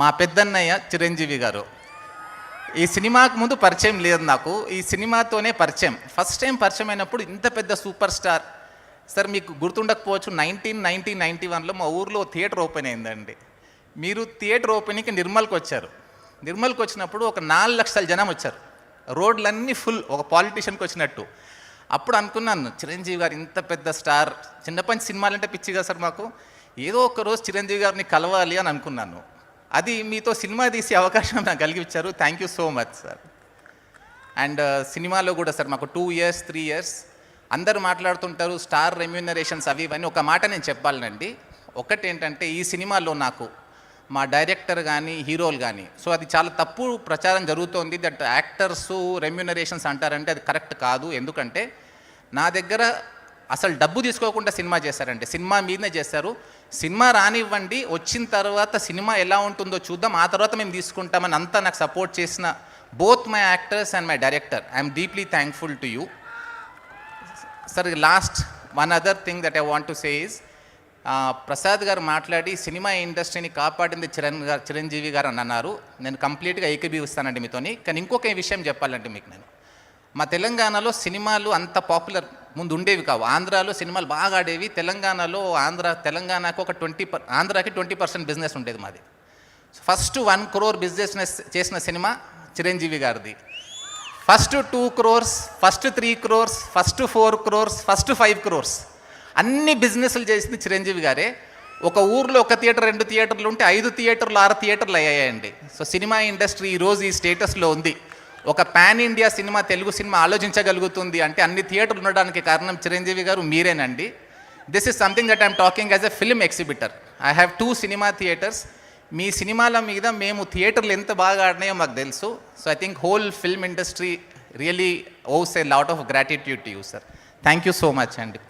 మా పెద్దన్నయ్య చిరంజీవి గారు. ఈ సినిమాకు ముందు పరిచయం లేదు నాకు. ఈ సినిమాతోనే పరిచయం. ఫస్ట్ టైం పరిచయం అయినప్పుడు ఇంత పెద్ద సూపర్ స్టార్. సార్ మీకు గుర్తుండకపోవచ్చు నైన్టీన్ నైన్టీన్ నైంటీ వన్లో మా ఊర్లో థియేటర్ ఓపెన్ అయిందండి. మీరు థియేటర్ ఓపెనింగ్కి నిర్మల్కి వచ్చారు. నిర్మల్కి వచ్చినప్పుడు ఒక నాలుగు లక్షల జనం వచ్చారు. రోడ్లన్నీ ఫుల్ ఒక పాలిటీషియన్కి వచ్చినట్టు. అప్పుడు అనుకున్నాను చిరంజీవి గారు ఇంత పెద్ద స్టార్. చిన్నప్పటి సినిమాలంటే పిచ్చి కదా సార్ మాకు. ఏదో ఒక రోజు చిరంజీవి గారిని కలవాలి అని అనుకున్నాను. అది మీతో సినిమా తీసే అవకాశం నాకు కలిగించారు thank you so much sir and సినిమాలో కూడా సార్ మాకు టూ ఇయర్స్ త్రీ ఇయర్స్ అందరూ మాట్లాడుతుంటారు స్టార్ రెమ్యూనరేషన్స్ అవి ఇవన్నీ. ఒక మాట నేను చెప్పాలండి ఒకటి ఏంటంటే ఈ సినిమాలో నాకు మా డైరెక్టర్ కానీ హీరోలు కానీ సో అది చాలా తప్పు ప్రచారం జరుగుతోంది. దట్ యాక్టర్స్ రెమ్యూనరేషన్స్ అంటారంటే అది కరెక్ట్ కాదు. ఎందుకంటే నా దగ్గర అసలు డబ్బు తీసుకోకుండా సినిమా చేశారంటే సినిమా మీదనే చేశారు. సినిమా రానివ్వండి వచ్చిన తర్వాత సినిమా ఎలా ఉంటుందో చూద్దాం ఆ తర్వాత మేము తీసుకుంటామని అంతా నాకు సపోర్ట్ చేసిన both my actors and my director. I'm deeply thankful to you. Sir last. One other thing that I want to say is Prasad garu మాట్లాడి సినిమా ఇండస్ట్రీని కాపాడింది చిరణ్ గారు చిరంజీవి గారు అని అన్నారు. నేను కంప్లీట్గా ఏకీభవిస్తానండి మీతోని. కానీ ఇంకొక విషయం చెప్పాలంటే మీకు నేను. మా తెలంగాణలో సినిమాలు అంత పాపులర్ ముందు ఉండేవి కావు. ఆంధ్రాలో సినిమాలు బాగా ఆడేవి. తెలంగాణలో ఆంధ్ర తెలంగాణకు ఒక ట్వంటీ పర్ ఆంధ్రాకి ట్వంటీ పర్సెంట్ బిజినెస్ ఉండేది మాది. ఫస్ట్ వన్ క్రోర్ బిజినెస్ చేసిన సినిమా చిరంజీవి గారిది. First two crores first three crores first four crores first five crores. అన్ని బిజినెస్లు చేసింది చిరంజీవి గారే. ఒక ఊర్లో ఒక థియేటర్ రెండు థియేటర్లు ఉంటే ఐదు థియేటర్లు ఆరు థియేటర్లు అయ్యాయండి. సో సినిమా ఇండస్ట్రీ ఈరోజు ఈ స్టేటస్లో ఉంది. ఒక pan India cinema Telugu cinema ఆలోచించగలుగుతుంది అంటే అన్ని థియేటర్లు ఉండడానికి కారణం Chiranjeevi garu మీరేనండి. This is something that I'm talking as a film exhibitor I have two cinema theatres మీ సినిమాల మీద మేము థియేటర్లు ఎంత బాగా ఆడినాయో మాకు తెలుసు. So I think whole film industry really owes a lot of gratitude to you sir thank you so much అండి.